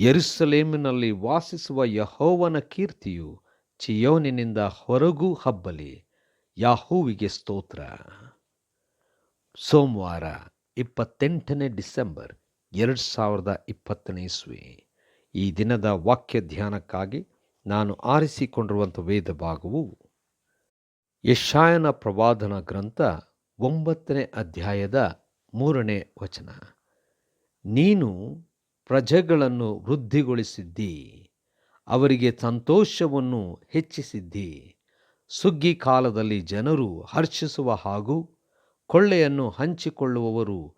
ಯೆರೂಸಲೇಮಿನಲ್ಲಿ ವಾಸಿಸುವ ಯಹೋವನ ಕೀರ್ತಿಯು ಚಿಯೋನಿನಿಂದ ಹೊರಗೂ ಹಬ್ಬಲಿ. ಯಾಹೂವಿಗೆ ಸ್ತೋತ್ರ. ಸೋಮವಾರ ಇಪ್ಪತ್ತೆಂಟನೇ ಡಿಸೆಂಬರ್ ಎರಡು ಸಾವಿರದ ಇಪ್ಪತ್ತನೇ ಇಸ್ವಿ. ಈ ದಿನದ ವಾಕ್ಯ ಧ್ಯಾನಕ್ಕಾಗಿ ನಾನು ಆರಿಸಿಕೊಂಡಿರುವಂಥ ವೇದ ಭಾಗವು ಯಶಾಯನ ಪ್ರವಾದನ ಗ್ರಂಥ ಒಂಬತ್ತನೇ ಅಧ್ಯಾಯದ ಮೂರನೇ ವಚನ. ನೀನು ಪ್ರಜೆಗಳನ್ನು ವೃದ್ಧಿಗೊಳಿಸಿದ್ದಿ. ಅವರಿಗೆ ಸಂತೋಷವನ್ನು ಹೆಚ್ಚಿಸಿದ್ದಿ. ಸುಗ್ಗಿ ಕಾಲದಲ್ಲಿ ಜನರು ಹರ್ಷಿಸುವ ಹಾಗೂ ಕೊಳ್ಳೆಯನ್ನು ಹಂಚಿಕೊಳ್ಳುವವರು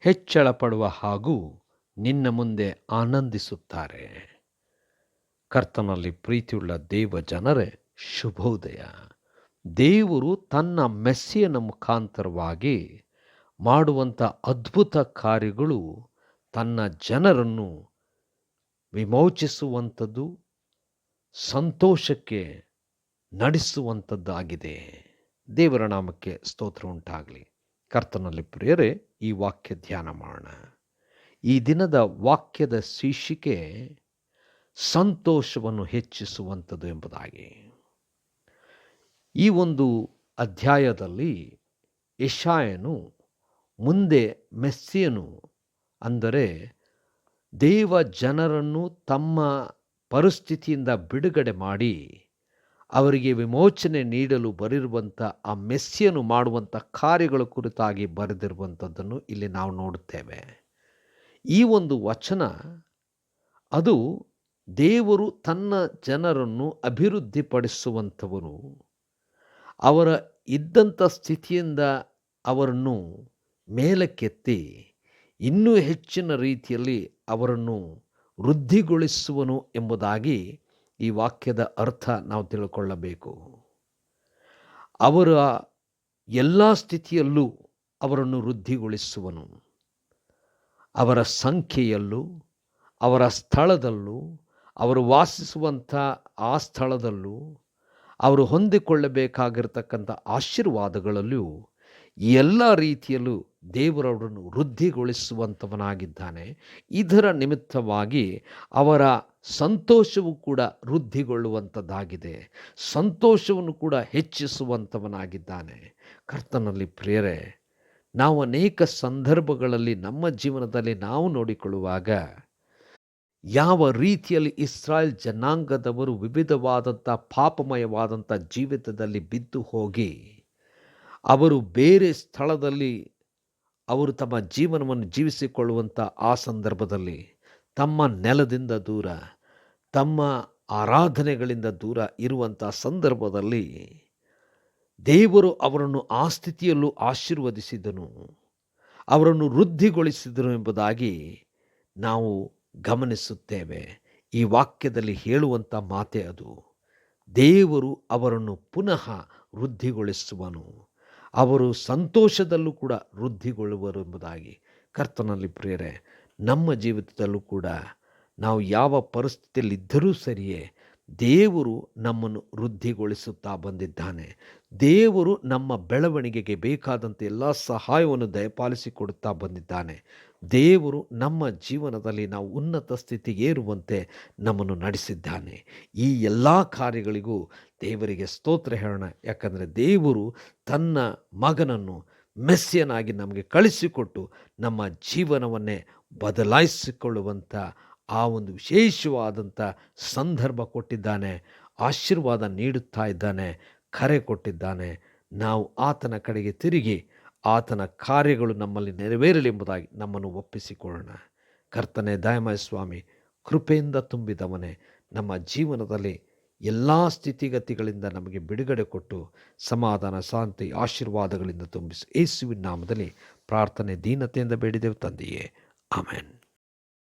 ಹೆಚ್ಚಳ ಪಡುವ ಹಾಗೂ ನಿನ್ನ ಮುಂದೆ ಆನಂದಿಸುತ್ತಾರೆ. ಕರ್ತನಲ್ಲಿ ಪ್ರೀತಿಯುಳ್ಳ ದೇವ ಜನರೇ, ಶುಭೋದಯ. ದೇವರು ತನ್ನ ಮೆಸ್ಸಿಯನ ಮುಖಾಂತರವಾಗಿ ಮಾಡುವಂಥ ಅದ್ಭುತ ಕಾರ್ಯಗಳು ತನ್ನ ಜನರನ್ನು ವಿಮೋಚಿಸುವಂಥದ್ದು ಸಂತೋಷಕ್ಕೆ ನಡೆಸುವಂಥದ್ದಾಗಿದೆ. ದೇವರ ನಾಮಕ್ಕೆ ಸ್ತೋತ್ರ ಉಂಟಾಗಲಿ. ಕರ್ತನಲ್ಲಿ ಪ್ರಿಯರೇ, ಈ ವಾಕ್ಯ ಧ್ಯಾನ ಮಾಡೋಣ. ಈ ದಿನದ ವಾಕ್ಯದ ಶೀರ್ಷಿಕೆ ಸಂತೋಷವನ್ನು ಹೆಚ್ಚಿಸುವಂಥದ್ದು ಎಂಬುದಾಗಿ. ಈ ಒಂದು ಅಧ್ಯಾಯದಲ್ಲಿ ಯಶಾಯನು ಮುಂದೆ ಮೆಸ್ಸಿಯನು ಅಂದರೆ ದೇವ ಜನರನ್ನು ತಮ್ಮ ಪರಿಸ್ಥಿತಿಯಿಂದ ಬಿಡುಗಡೆ ಮಾಡಿ ಅವರಿಗೆ ವಿಮೋಚನೆ ನೀಡಲು ಬರಿರುವಂಥ ಆ ಮೆಸ್ಸಿಯನ್ನು ಮಾಡುವಂಥ ಕಾರ್ಯಗಳ ಕುರಿತಾಗಿ ಬರೆದಿರುವಂಥದ್ದನ್ನು ಇಲ್ಲಿ ನಾವು ನೋಡುತ್ತೇವೆ. ಈ ಒಂದು ವಚನ ಅದು ದೇವರು ತನ್ನ ಜನರನ್ನು ಅಭಿವೃದ್ಧಿಪಡಿಸುವಂಥವನು. ಅವರ ಇದ್ದಂಥ ಸ್ಥಿತಿಯಿಂದ ಅವರನ್ನು ಮೇಲಕ್ಕೆತ್ತಿ ಇನ್ನೂ ಹೆಚ್ಚಿನ ರೀತಿಯಲ್ಲಿ ಅವರನ್ನು ವೃದ್ಧಿಗೊಳಿಸುವನು ಎಂಬುದಾಗಿ ಈ ವಾಕ್ಯದ ಅರ್ಥ ನಾವು ತಿಳ್ಕೊಳ್ಳಬೇಕು. ಅವರ ಎಲ್ಲ ಸ್ಥಿತಿಯಲ್ಲೂ ಅವರನ್ನು ವೃದ್ಧಿಗೊಳಿಸುವನು. ಅವರ ಸಂಖ್ಯೆಯಲ್ಲೂ, ಅವರ ಸ್ಥಳದಲ್ಲೂ, ಅವರು ವಾಸಿಸುವಂಥ ಆ ಸ್ಥಳದಲ್ಲೂ, ಅವರು ಹೊಂದಿಕೊಳ್ಳಬೇಕಾಗಿರ್ತಕ್ಕಂಥ ಆಶೀರ್ವಾದಗಳಲ್ಲೂ ಎಲ್ಲ ರೀತಿಯಲ್ಲೂ ದೇವರವರನ್ನು ವೃದ್ಧಿಗೊಳಿಸುವಂಥವನಾಗಿದ್ದಾನೆ. ಇದರ ನಿಮಿತ್ತವಾಗಿ ಅವರ ಸಂತೋಷವು ಕೂಡ ವೃದ್ಧಿಗೊಳ್ಳುವಂಥದ್ದಾಗಿದೆ. ಸಂತೋಷವನ್ನು ಕೂಡ ಹೆಚ್ಚಿಸುವಂಥವನಾಗಿದ್ದಾನೆ. ಕರ್ತನಲ್ಲಿ ಪ್ರೇರೆ ನಾವು ಅನೇಕ ಸಂದರ್ಭಗಳಲ್ಲಿ ನಮ್ಮ ಜೀವನದಲ್ಲಿ ನಾವು ನೋಡಿಕೊಳ್ಳುವಾಗ ಯಾವ ರೀತಿಯಲ್ಲಿ ಇಸ್ರಾಯೇಲ್ ಜನಾಂಗದವರು ವಿವಿಧವಾದಂಥ ಪಾಪಮಯವಾದಂಥ ಜೀವಿತದಲ್ಲಿ ಬಿದ್ದು ಹೋಗಿ ಅವರು ಬೇರೆ ಸ್ಥಳದಲ್ಲಿ ಅವರು ತಮ್ಮ ಜೀವನವನ್ನು ಜೀವಿಸಿಕೊಳ್ಳುವಂಥ ಆ ಸಂದರ್ಭದಲ್ಲಿ ತಮ್ಮ ನೆಲದಿಂದ ದೂರ, ತಮ್ಮ ಆರಾಧನೆಗಳಿಂದ ದೂರ ಇರುವಂಥ ಸಂದರ್ಭದಲ್ಲಿ ದೇವರು ಅವರನ್ನು ಆ ಸ್ಥಿತಿಯಲ್ಲೂ ಆಶೀರ್ವದಿಸಿದನು. ಅವರನ್ನು ವೃದ್ಧಿಗೊಳಿಸಿದನು ಎಂಬುದಾಗಿ ನಾವು ಗಮನಿಸುತ್ತೇವೆ. ಈ ವಾಕ್ಯದಲ್ಲಿ ಹೇಳುವಂಥ ಮಾತೆ ಅದು. ದೇವರು ಅವರನ್ನು ಪುನಃ ವೃದ್ಧಿಗೊಳಿಸುವನು. ಅವರು ಸಂತೋಷದಲ್ಲೂ ಕೂಡ ವೃದ್ಧಿಗೊಳ್ಳುವರು ಎಂಬುದಾಗಿ ಕರ್ತನಲ್ಲಿ ಪ್ರೇರೆ ನಮ್ಮ ಜೀವಿತದಲ್ಲೂ ಕೂಡ ನಾವು ಯಾವ ಪರಿಸ್ಥಿತಿಯಲ್ಲಿದ್ದರೂ ಸರಿಯೇ ದೇವರು ನಮ್ಮನ್ನು ವೃದ್ಧಿಗೊಳಿಸುತ್ತಾ ಬಂದಿದ್ದಾನೆ. ದೇವರು ನಮ್ಮ ಬೆಳವಣಿಗೆಗೆ ಬೇಕಾದಂಥ ಎಲ್ಲ ಸಹಾಯವನ್ನು ದಯಪಾಲಿಸಿಕೊಡುತ್ತಾ ಬಂದಿದ್ದಾನೆ. ದೇವರು ನಮ್ಮ ಜೀವನದಲ್ಲಿ ನಾವು ಉನ್ನತ ಸ್ಥಿತಿಗೆ ಏರುವಂತೆ ನಮ್ಮನ್ನು ನಡೆಸಿದ್ದಾನೆ. ಈ ಎಲ್ಲ ಕಾರ್ಯಗಳಿಗೂ ದೇವರಿಗೆ ಸ್ತೋತ್ರ ಹೇಳೋಣ. ಯಾಕಂದರೆ ದೇವರು ತನ್ನ ಮಗನನ್ನು ಮೆಸ್ಸಿಯನಾಗಿ ನಮಗೆ ಕಳಿಸಿಕೊಟ್ಟು ನಮ್ಮ ಜೀವನವನ್ನೇ ಬದಲಾಯಿಸಿಕೊಳ್ಳುವಂಥ ಆ ಒಂದು ವಿಶೇಷವಾದಂಥ ಸಂದರ್ಭ ಕೊಟ್ಟಿದ್ದಾನೆ. ಆಶೀರ್ವಾದ ನೀಡುತ್ತಾ ಇದ್ದಾನೆ. ಕರೆ ಕೊಟ್ಟಿದ್ದಾನೆ. ನಾವು ಆತನ ಕಡೆಗೆ ತಿರುಗಿ, ಆತನ ಕಾರ್ಯಗಳು ನಮ್ಮಲ್ಲಿ ನೆರವೇರಲಿ ಎಂಬುದಾಗಿ ನಮ್ಮನ್ನು ಒಪ್ಪಿಸಿಕೊಳ್ಳೋಣ. ಕರ್ತನೆ ದಯಮಯ ಸ್ವಾಮಿ, ಕೃಪೆಯಿಂದ ತುಂಬಿದವನೇ, ನಮ್ಮ ಜೀವನದಲ್ಲಿ ಎಲ್ಲ ಸ್ಥಿತಿಗತಿಗಳಿಂದ ನಮಗೆ ಬಿಡುಗಡೆ ಕೊಟ್ಟು, ಸಮಾಧಾನ, ಶಾಂತಿ, ಆಶೀರ್ವಾದಗಳಿಂದ ತುಂಬಿಸಿ, ಯೇಸುವಿನ ನಾಮದಲ್ಲಿ ಪ್ರಾರ್ಥನೆ, ದೀನತೆಯಿಂದ ಬೇಡಿದೆವು ತಂದೆಯೇ. ಆಮೇನ್.